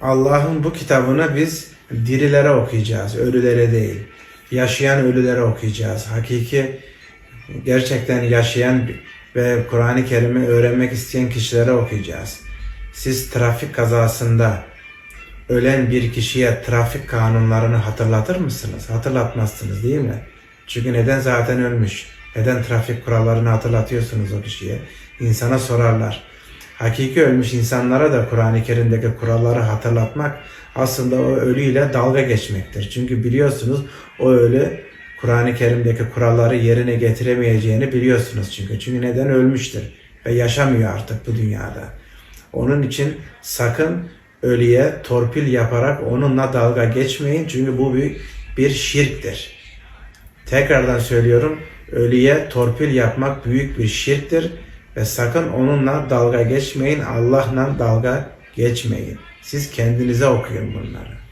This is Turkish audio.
Allah'ın bu kitabını biz dirilere okuyacağız, ölülere değil. Yaşayan ölülere okuyacağız. Hakiki gerçekten yaşayan ve Kur'an-ı Kerim'i öğrenmek isteyen kişilere okuyacağız. Siz trafik kazasında ölen bir kişiye trafik kanunlarını hatırlatır mısınız? Hatırlatmazsınız değil mi? Çünkü neden zaten ölmüş? Neden trafik kurallarını hatırlatıyorsunuz o kişiye? İnsana sorarlar. Hakiki ölmüş insanlara da Kur'an-ı Kerim'deki kuralları hatırlatmak aslında o ölüyle dalga geçmektir. Çünkü biliyorsunuz o ölü Kur'an-ı Kerim'deki kuralları yerine getiremeyeceğini biliyorsunuz çünkü. Çünkü neden ölmüştür ve yaşamıyor artık bu dünyada. Onun için sakın ölüye torpil yaparak onunla dalga geçmeyin çünkü bu bir, bir şirktir. Tekrardan söylüyorum ölüye torpil yapmak büyük bir şirktir ve sakın onunla dalga geçmeyin, Allah'la dalga geçmeyin. Siz kendinize okuyun bunları.